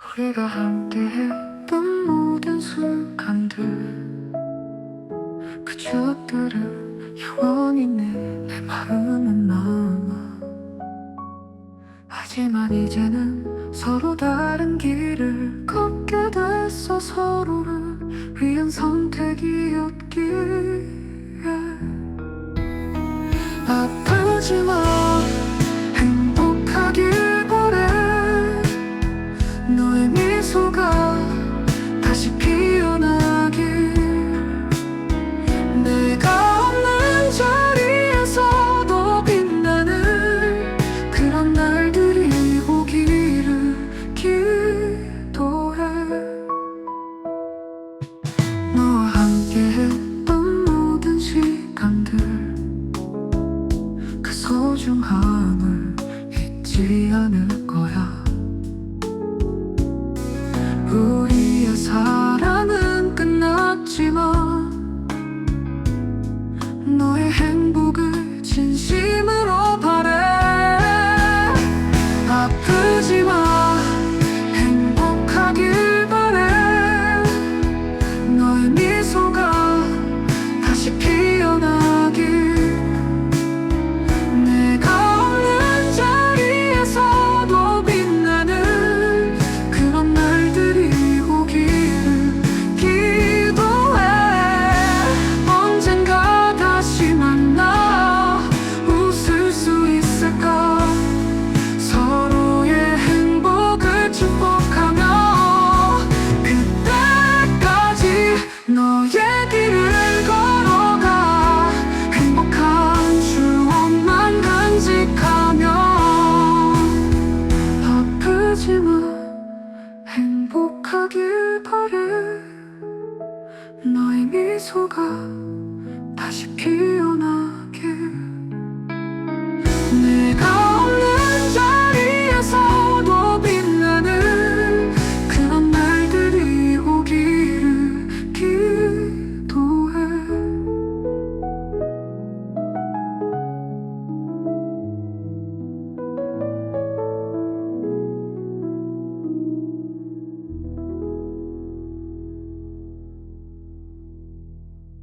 우리가 함께했던 모든 순간들. 그것들은 영원히 내, 내 마음은 남아. 하지만 이제는 서로 다른 길을 걷게 됐어. 서로를 위한 선택이었기에. 아프지 마 그 소중함을 잊지 않을 거야. 우리의 사랑은 끝났지만 너의 행복을 진심으로 바래. 아프 행복하길 바래. 너의 미소가 다시 피어